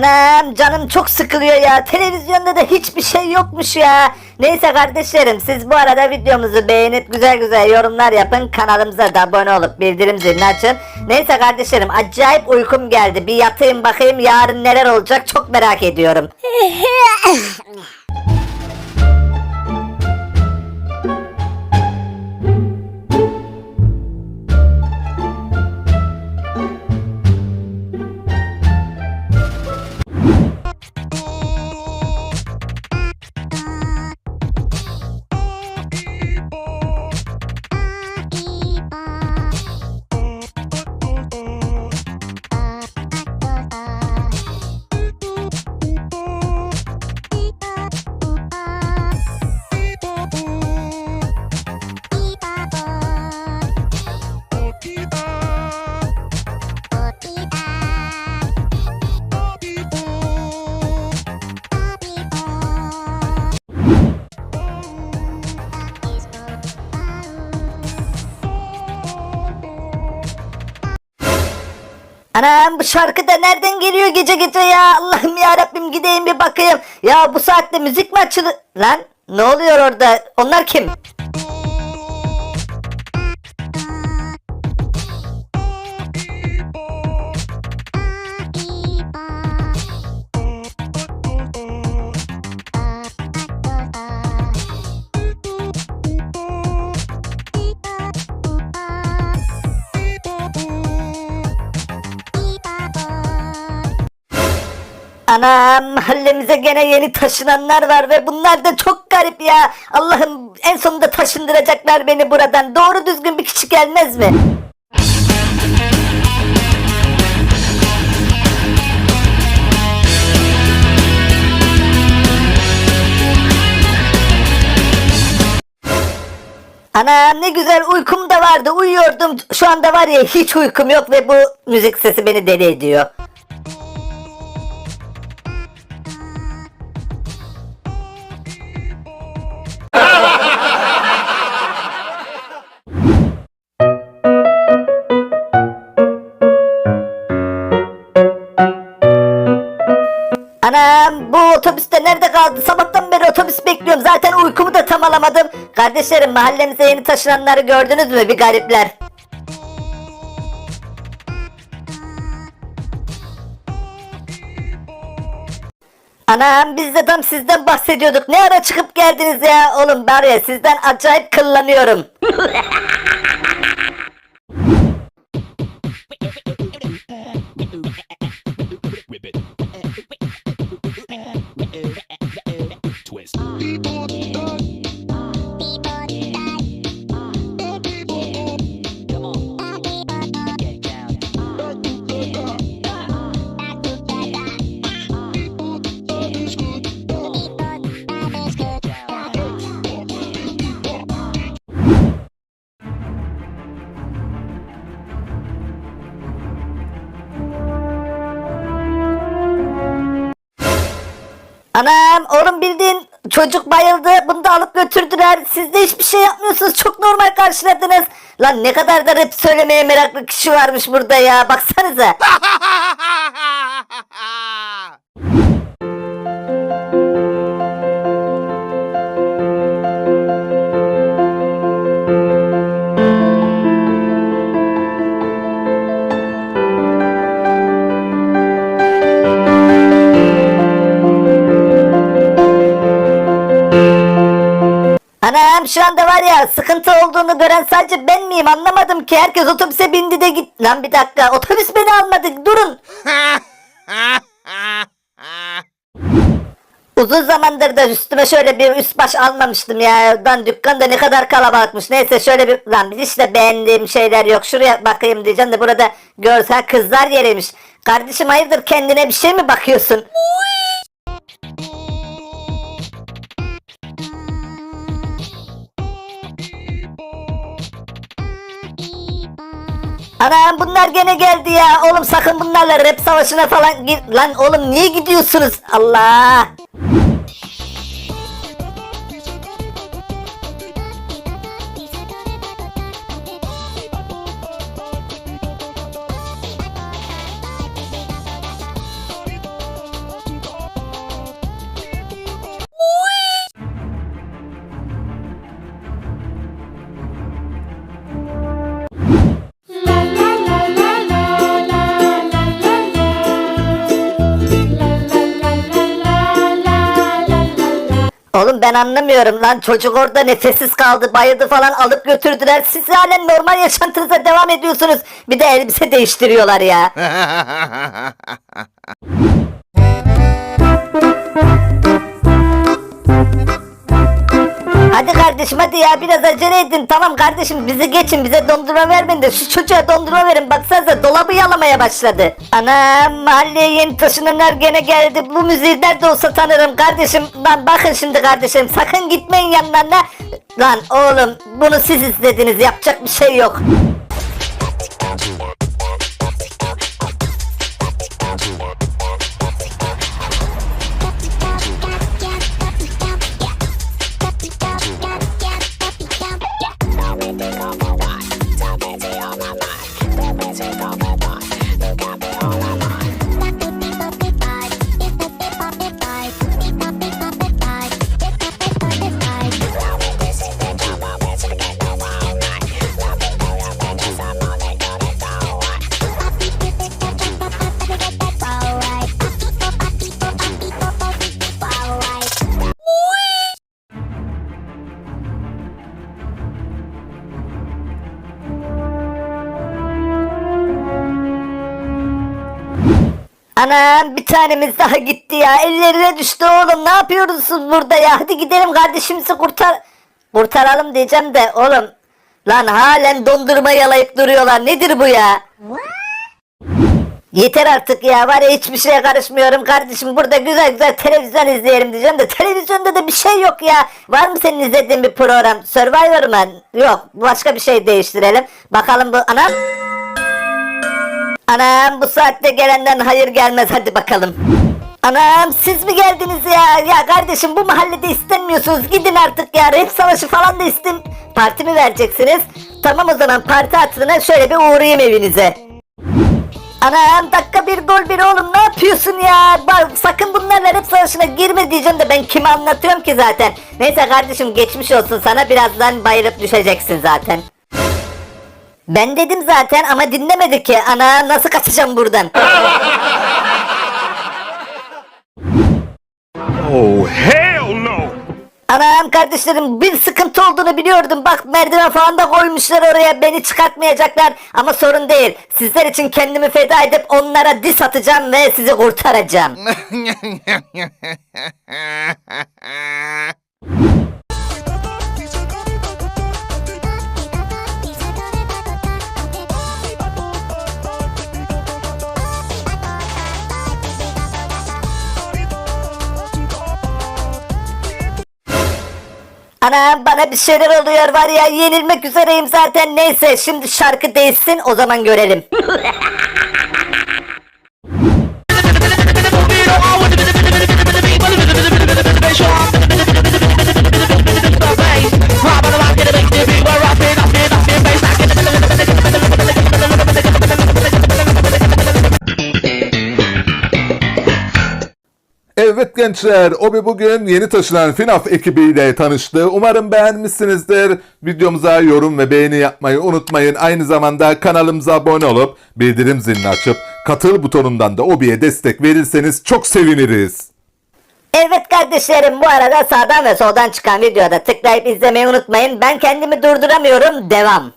Anam canım çok sıkılıyor ya. Televizyonda da hiçbir şey yokmuş ya. Neyse kardeşlerim siz bu arada videomuzu beğenip güzel güzel yorumlar yapın. Kanalımıza da abone olup bildirim zilini açın. Neyse kardeşlerim acayip uykum geldi. Bir yatayım bakayım yarın neler olacak çok merak ediyorum. Anam bu şarkı da nereden geliyor gece gece ya? Allah'ım ya Rabbim gideyim bir bakayım. Ya bu saatte müzik mi açılı... Lan ne oluyor orada? Onlar kim? Anam mahallemize gene yeni taşınanlar var ve bunlar da çok garip ya. Allah'ım en sonunda taşındıracaklar beni buradan. Doğru düzgün bir kişi gelmez mi? Anam ne güzel uykum da vardı uyuyordum. Şu anda var ya hiç uykum yok ve bu müzik sesi beni deli ediyor. Anam bu otobüste nerede kaldı? Sabahtan beri otobüs bekliyorum. Zaten uykumu da tam alamadım. Kardeşlerim mahallemize yeni taşınanları gördünüz mü bir garipler? Anam biz de tam sizden bahsediyorduk. Ne ara çıkıp geldiniz ya? Oğlum var ya sizden acayip kıllanıyorum. Anam oğlum bildiğin çocuk bayıldı. Bunu da alıp götürdüler. Siz de hiçbir şey yapmıyorsunuz. Çok normal karşıladınız. Lan ne kadar da rap söylemeye meraklı kişi varmış burada ya. Baksanıza. Anam şu anda var ya sıkıntı olduğunu gören sadece ben miyim anlamadım ki. Herkes otobüse bindi de git. Lan bir dakika otobüs beni almadı durun. Uzun zamandır da üstüme şöyle bir üst baş almamıştım ya. Lan dükkanda ne kadar kalabalıkmış. Neyse şöyle bir lan hiç de beğendiğim şeyler yok. Şuraya bakayım diyeceğim de burada görsel kızlar yeriymiş. Kardeşim hayırdır kendine bir şey mi bakıyorsun? Anam bunlar gene geldi ya. Oğlum sakın bunlarla rap savaşına falan gir. Lan oğlum niye gidiyorsunuz? Allah. Ben anlamıyorum lan. Çocuk orada nefessiz kaldı bayıldı falan alıp götürdüler. Siz halen normal yaşantınıza devam ediyorsunuz. Bir de elbise değiştiriyorlar ya. kardeşim hadi ya biraz acele edin tamam kardeşim bizi geçin bize dondurma vermeyin de şu çocuğa dondurma verin baksanıza dolabı yalamaya başladı. Ana mahalleye yeni taşınanlar gene geldi bu müziği nerede olsa tanırım kardeşim lan bakın şimdi kardeşim sakın gitmeyin yanlarına. Lan oğlum bunu siz istediniz yapacak bir şey yok. Anam bir tanemiz daha gitti ya. Ellerine düştü oğlum. Ne yapıyorsunuz burada ya? Hadi gidelim kardeşimizi kurtar. Kurtaralım diyeceğim de oğlum. Lan halen dondurma yalayıp duruyorlar. Nedir bu ya? Yeter artık ya var ya hiçbir şeye karışmıyorum kardeşim burada güzel güzel televizyon izleyelim diyeceğim de televizyonda da bir şey yok ya var mı senin izlediğin bir program Survivor mı yok başka bir şey değiştirelim bakalım bu anam Anam bu saatte gelenden hayır gelmez hadi bakalım. Anam siz mi geldiniz ya? Ya kardeşim bu mahallede istenmiyorsunuz. Gidin artık ya. Rap savaşı falan da istem... Parti mi vereceksiniz? Tamam o zaman parti hatırına şöyle bir uğrayayım evinize. Anam dakika bir gol bir oğlum ne yapıyorsun ya? Bak sakın bunlarla rap savaşına girme diyeceğim de ben kime anlatıyorum ki zaten. Neyse kardeşim geçmiş olsun sana birazdan bayılıp düşeceksin zaten. Ben dedim zaten ama dinlemedi ki. Ana nasıl kaçacağım buradan? Oh, hell no! Anam kardeşlerim bir sıkıntı olduğunu biliyordum. Bak merdiven falan da koymuşlar oraya. Beni çıkartmayacaklar. Ama sorun değil. Sizler için kendimi feda edip onlara dis atacağım ve sizi kurtaracağım. Anam bana bir şeyler oluyor var ya yenilmek üzereyim zaten neyse şimdi şarkı değişsin o zaman görelim. Evet gençler, Obi bugün yeni taşınan FNAF ekibiyle tanıştı. Umarım beğenmişsinizdir. Videomuza yorum ve beğeni yapmayı unutmayın. Aynı zamanda kanalımıza abone olup bildirim zilini açıp katıl butonundan da Obi'ye destek verirseniz çok seviniriz. Evet kardeşlerim bu arada sağdan ve soldan çıkan videoda tıklayıp izlemeyi unutmayın. Ben kendimi durduramıyorum. Devam.